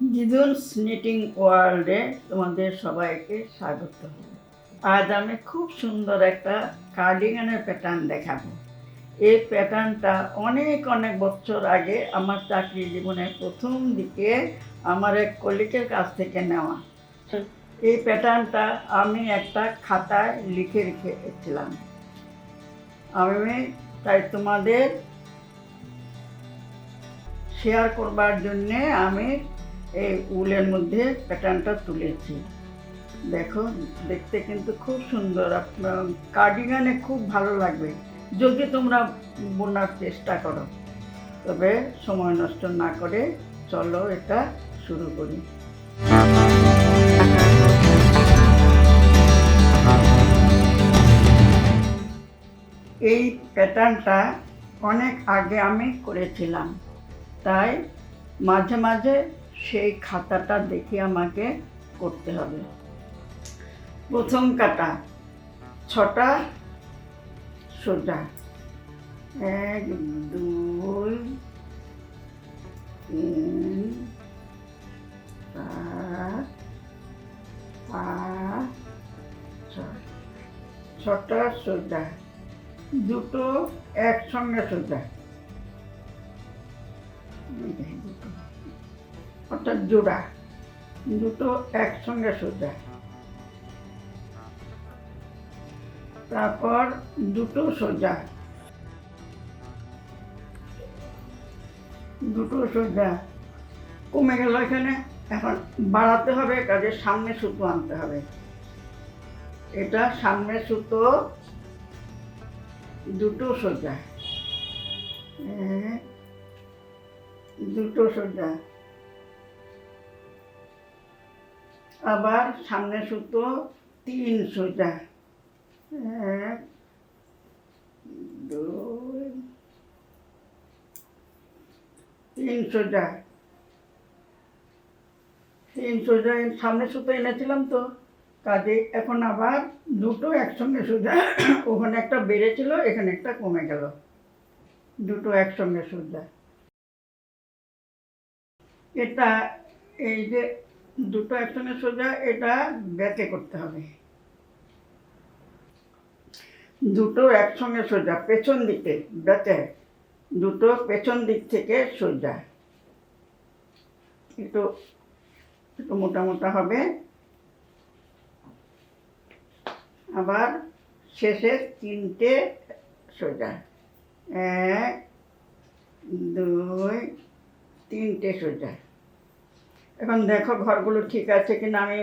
জিদুনস knitting ওয়ার্ল্ডে তোমাদের সবাইকে স্বাগত। আজ আমি খুব সুন্দর একটা কার্ডিগানের প্যাটার্ন দেখাবো। এই প্যাটার্নটা অনেক অনেক বছর আগে আমার চাকরি জীবনের প্রথম দিকে আমার এক কলিকের কাছ থেকে নেওয়া। এই প্যাটার্নটা আমি একটা খাতায় লিখে রেখেছিলাম। আমি তাই তোমাদের শেয়ার করবার জন্যে আমি এই উলের মধ্যে প্যাটার্নটা তুলেছি। দেখো, দেখতে কিন্তু খুব সুন্দর। আপনার কার্ডিগানে খুব ভালো লাগবে। যদি তোমরা বোনার চেষ্টা করো, তবে সময় নষ্ট না করে চলো এটা শুরু করি। এই প্যাটার্নটা অনেক আগে আমি করেছিলাম। তাই মাঝে মাঝে সেই খাতাটা দেখে আমাকে করতে হবে। প্রথম কাটা, ছটা, সোজা। এক, দুই, তিন, চার, পাঁচ ছটা, সোজা। দুটো একসঙ্গে সোজা। দুটো। অর্থাৎ জোড়া। দুটো একসঙ্গে সোজা। তারপর দুটো সোজা। দুটো সোজা। কমে গেল এখানে। এখন বাড়াতে হবে কাজে সামনে সুতো আনতে হবে। এটা সামনে সুতো, দুটো সোজা। দুটো সোজা। আবার সামনে সুতো তিন সোজা এক, দুই তিন সোজা তিন সোজা সামনে সুতো এনেছিলাম তো, কাজে এখন আবার দুটো একসঙ্গে সোজা। ওখানে একটা বেড়েছিল, এখানে একটা কমে গেল। দুটো একসঙ্গে সোজা। এটা এই যে দুটো একসঙ্গে সোজা এটা ব্যাকে করতে হবে। দুটো একসঙ্গে সোজা পেছন দিকে ব্যাকে দুটো পেছন দিক থেকে সোজা। একটু একটু মোটা মোটা হবে। আবার শেষে তিনটে সোজা। এক, দুই, তিনটে সোজা। এখন দেখো ঘরগুলো ঠিক আছে কিনা? আমি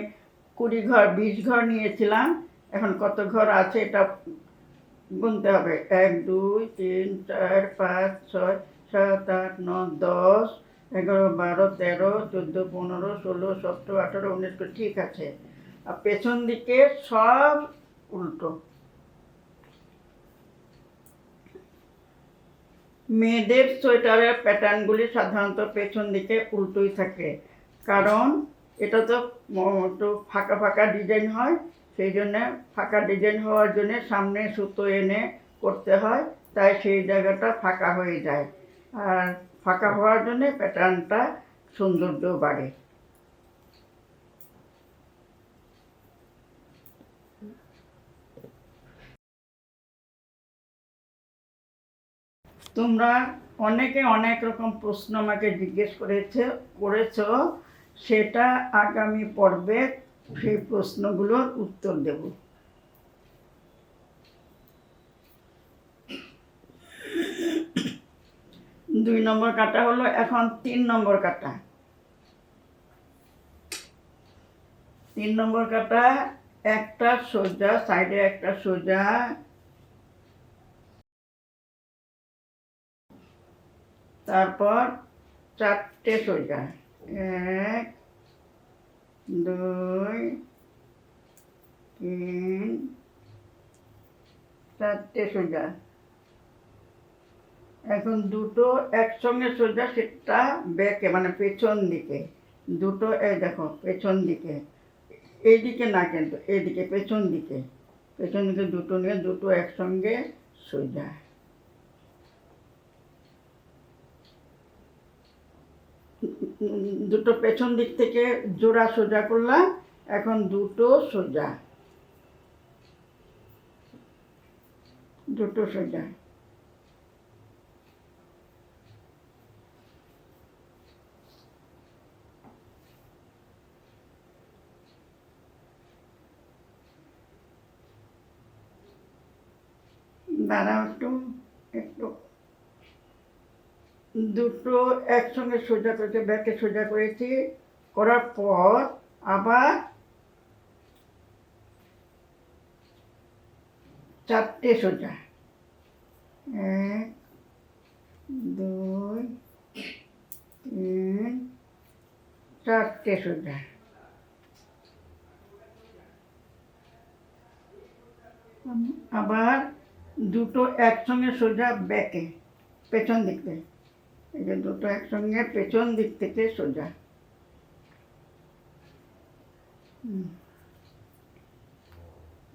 কুড়ি ঘর, বিশ ঘর নিয়েছিলাম। এখন কত ঘর আছে এটা গুনতে হবে। এক, দুই, তিন, চার, পাঁচ, ছয়, সাত, আট, নয়, দশ, এগারো, বারো, তেরো, চোদ্দ, পনেরো, ষোলো, সতেরো, আঠেরো, উনিশ ঠিক আছে। আর পেছন দিকে সব উল্টো। মেয়েদের সোয়েটারের প্যাটার্নগুলি সাধারণত পেছন দিকে উল্টোই থাকে। কারণ এটা তো একটু ফাঁকা ফাঁকা ডিজাইন হয়, সেই জন্যে ফাঁকা ডিজাইন হওয়ার জন্যে সামনে সুতো এনে করতে হয়, তাই সেই জায়গাটা ফাঁকা হয়ে যায়। আর ফাঁকা হওয়ার জন্যে প্যাটার্নটা সৌন্দর্য বাড়ে। তোমরা অনেকে অনেক রকম প্রশ্ন আমাকে জিজ্ঞেস করেছে, করেছ সেটা আগামী পর্বে সেই প্রশ্নগুলোর উত্তর দেব। দুই নম্বর কাটা হলো, এখন তিন নম্বর কাটা। তিন নম্বর কাটা, একটা সোজা, সাইডে একটা সোজা। তারপর চারটে সোজা। এক, দুই, তিন, চারটে সোজা। এখন দুটো একসঙ্গে সোজা, সেটা ব্যাকে মানে পেছন দিকে। দুটো, এই দেখো, পেছন দিকে। এইদিকে না কিন্তু, এইদিকে পেছন দিকে। পেছন দিকে দুটো নিয়ে দুটো একসঙ্গে সোজা। দুটো পেছন দিক থেকে জোড়া সোজা করলাম, এখন দুটো সোজা। দুটো সোজা। দাঁড়াও একটু একটু। দুটো একসঙ্গে সোজা করেছে ব্যাকে সোজা করেছি। করার পর আবার চারটে সোজা। এক, দুই, তিন, চারটে সোজা। আবার দুটো একসঙ্গে সোজা ব্যাকে, পেছন দিক এই যে দুটো একসঙ্গে পেছন দিক থেকে সোজা।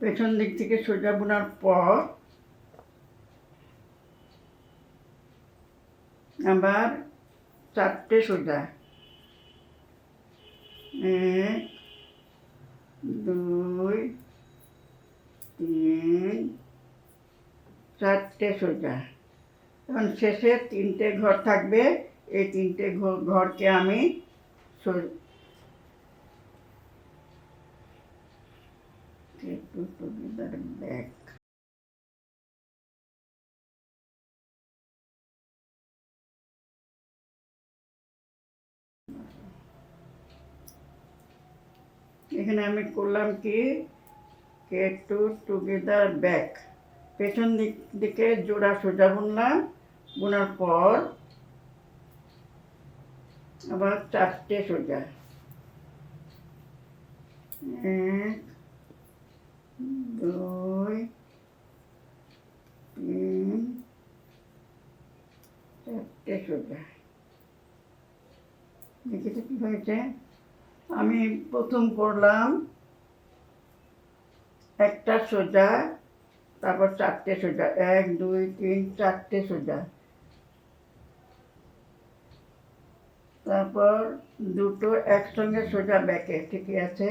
পেছন দিক থেকে সোজা বোনার পর আবার চারটে সোজা। এক, দুই, তিন, চারটে সোজা। এখন শেষে তিনটে ঘর থাকবে। এই তিনটে ঘর ঘরকে আমি back. এখানে আমি করলাম কি? কে টু টুগেদার ব্যাক পেছন দিক দিকে জোড়া সোজা বুনলাম। বোনার পর আবার চারটে সোজা। এক, দুই, তিন চারটে সোজা। দেখেছ কি হয়েছে? আমি প্রথম করলাম একটা সোজা, তারপর চারটে সোজা। এক, দুই, তিন, চারটে সোজা। তারপর দুটো একসঙ্গে সোজা ব্যাকে, ঠিকই আছে?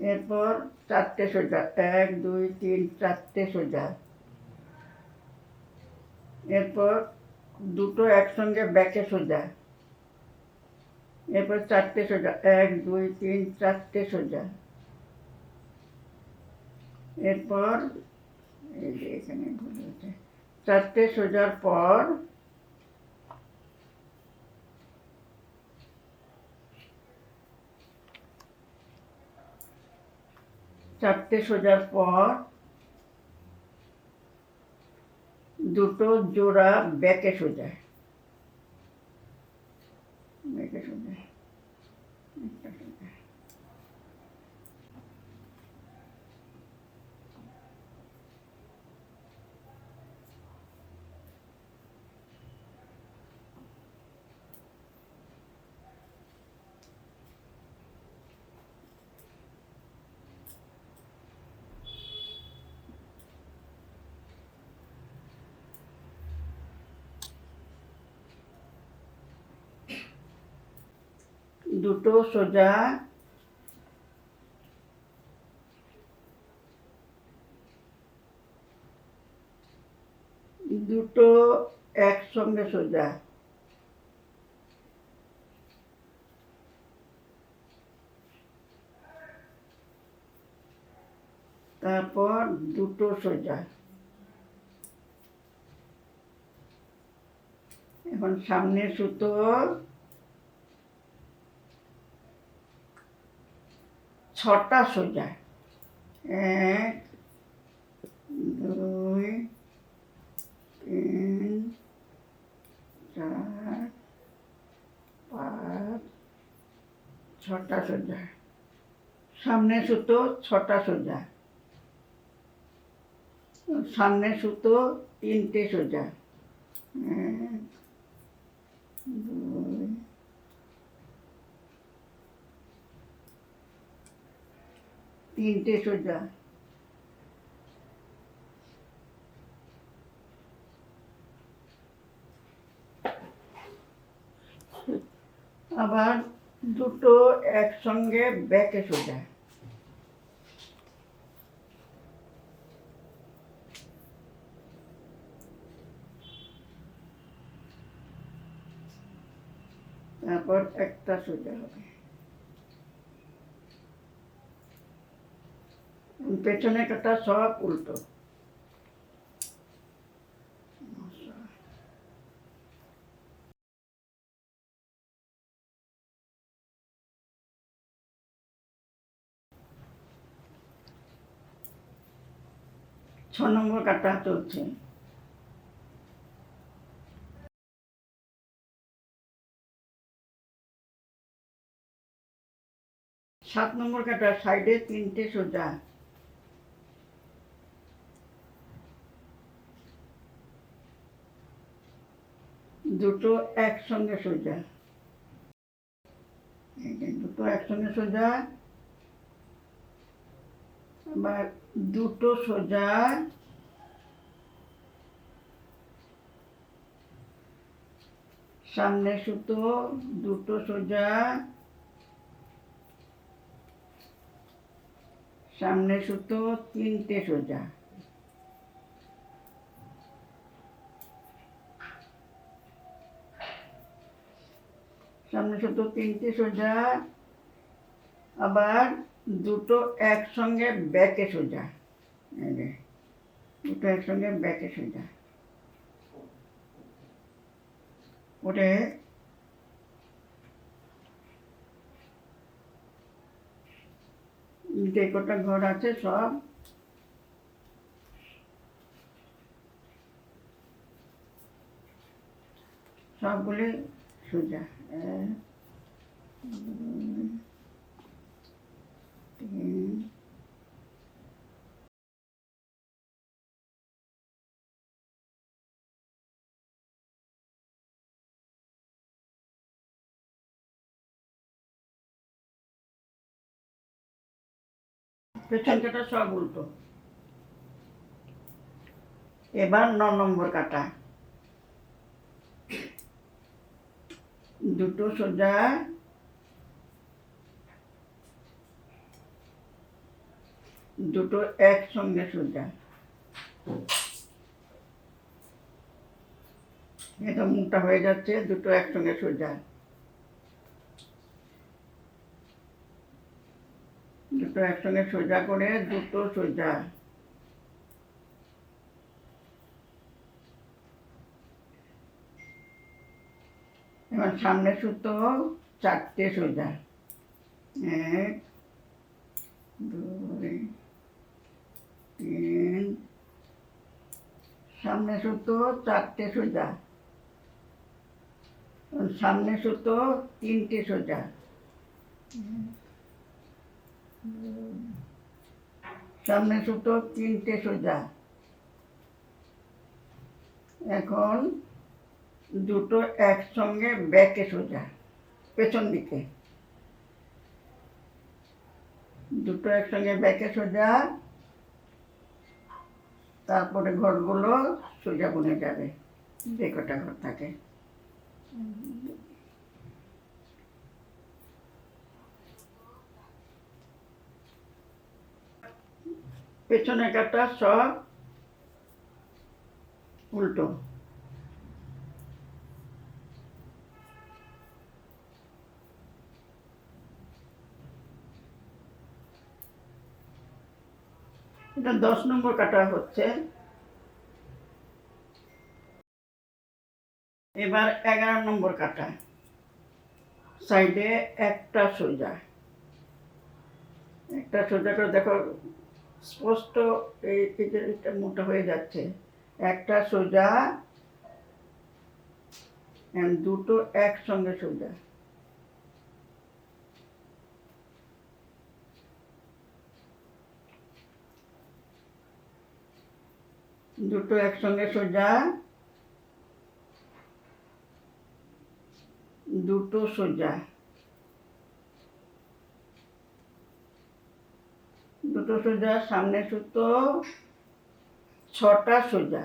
এরপর চারটে সোজা, এক, দুই, তিন, চারটে সোজা। এরপর দুটো একসঙ্গে ব্যাকে সোজা। এরপর চারটে সোজা, এক, দুই, তিন, চারটে সোজা। এরপর এই যে এখানে ভুল হয়েছে। চারটে সোজার পর চারটে সোজার পর দুটো জোড়া ব্যাকে সোজা ব্যাকে সোজা একটা সোজা দুটো সোজা। দুটো একসঙ্গে সোজা। তারপর দুটো সোজা। এখন সামনে সুতো ছটা সোজা এক, দুই, তিন, চার, পাঁচ, ছটা সোজা সামনে সুতো ছটা সোজা সামনে সুতো তিনটে সোজা এক, দুই তিনটে সোজা। আবার দুটো একসঙ্গে ব্যাকে সোজা। তারপর একটা সোজা হবে। পেছনে কাটা সব উল্টো। ছ নম্বর কাটা চলছে সাত নম্বর কাটা সাইডে তিনটে সোজা। দুটো একসঙ্গে সোজা। দুটো একসঙ্গে সোজা, আবার দুটো সোজা। সামনে সুতো, দুটো সোজা। সামনে সুতো, তিনটে সোজা। সামনে সুতো তিনটে সোজা, আবার দুটো একসঙ্গে ব্যাকে সোজা। দুটো একসঙ্গে ব্যাকে সোজা। ওটা যে কটা ঘর আছে সব সবগুলি সোজা। পেছন সব উল্টো। এবার ন নম্বর কাটা। দুটো সোজা। দুটো একসঙ্গে সোজা। এটা মুখটা হয়ে যাচ্ছে, দুটো একসঙ্গে সোজা। দুটো একসঙ্গে সোজা করে দুটো সোজা। এবার সামনে সুতো চারটে সোজা। এক, দুই, তিন। সামনে সুতো চারটে সোজা। সামনে সুতো তিনটে সোজা। সামনে সুতো তিনটে সোজা। এখন দুটো একসঙ্গে ব্যাকে সোজা, পেছন দিকে। দুটো একসঙ্গে ব্যাকে সোজা, তারপরে ঘরগুলো সোজা বুনে যাবে যে কটা ঘর থাকে। পেছনে কাটা সব উল্টো। এটা দশ নম্বর কাটা হচ্ছে। এবার এগারো নম্বর কাটা। সাইডে একটা সোজা। একটা সোজা করে দেখো, স্পষ্ট এই মোটা হয়ে যাচ্ছে। একটা সোজা দুটো একসঙ্গে সোজা। দুটো একসঙ্গে সোজা। দুটো সোজা। দুটো সোজা, সামনে সুতো, ছটা সোজা।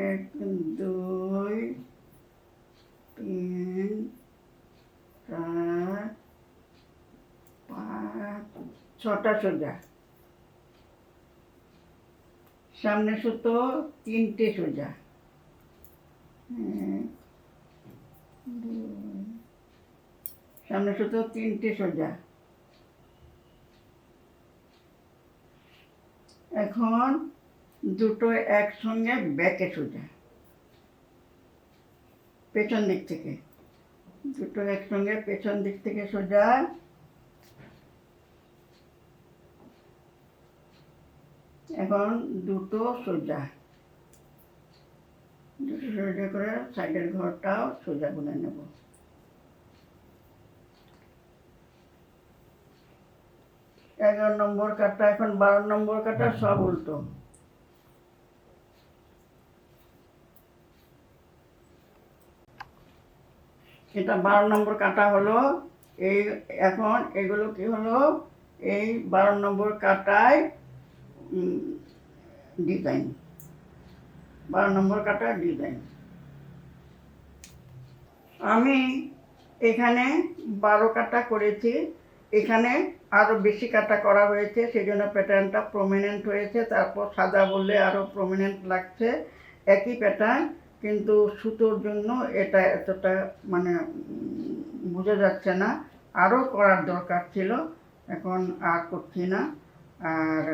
এক, দুই, তিন, চার, পাঁচ, ছটা সোজা। সামনে সুতো, তিনটে সোজা। সামনে সুতো, তিনটে সোজা। এখন দুটো একসঙ্গে ব্যাকে সোজা। পেছন দিক থেকে। দুটো একসঙ্গে পেছন দিক থেকে সোজা। এখন দুটো সোজা। দুটো সোজা করে সাইডের ঘরটাও সোজা করে নেব। এগারো নম্বর কাটা এখন বারো নম্বর কাটা সব উল্টো। এটা বারো নম্বর কাটা হলো, এই এখন এগুলো কি হলো? এই বারো নম্বর কাটায় ডিজাইন। বারো নম্বর কাটার ডিজাইন। আমি এখানে বারো কাটা করেছি। এখানে আরও বেশি কাটা করা হয়েছে সেই জন্য প্যাটার্নটা প্রমিনেন্ট হয়েছে। তারপর সাদা বললে আরও প্রমিনেন্ট লাগছে। একই প্যাটার্ন কিন্তু সুতোর জন্য এটা এতটা মানে বোঝা যাচ্ছে না। আরও করার দরকার ছিল, এখন আর করছি না। আর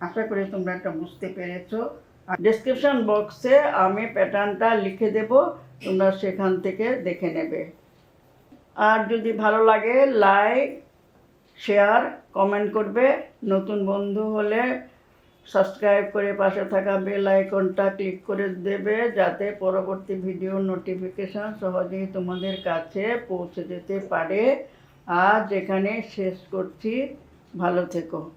আশা করি তোমরা একটা বুঝতে পেরেছ। আর ডেসক্রিপশন বক্সে আমি প্যাটার্নটা লিখে দেব, তোমরা সেখান থেকে দেখে নেবে। আর যদি ভালো লাগে লাইক শেয়ার কমেন্ট করবে। নতুন বন্ধু হলে সাবস্ক্রাইব করে পাশে থাকা বেল আইকনটা ক্লিক করে দেবে, যাতে পরবর্তী ভিডিও নোটিফিকেশন সহজেই তোমাদের কাছে পৌঁছে যেতে পারে। আর যেখানে শেষ করছি। ভালো থেকো।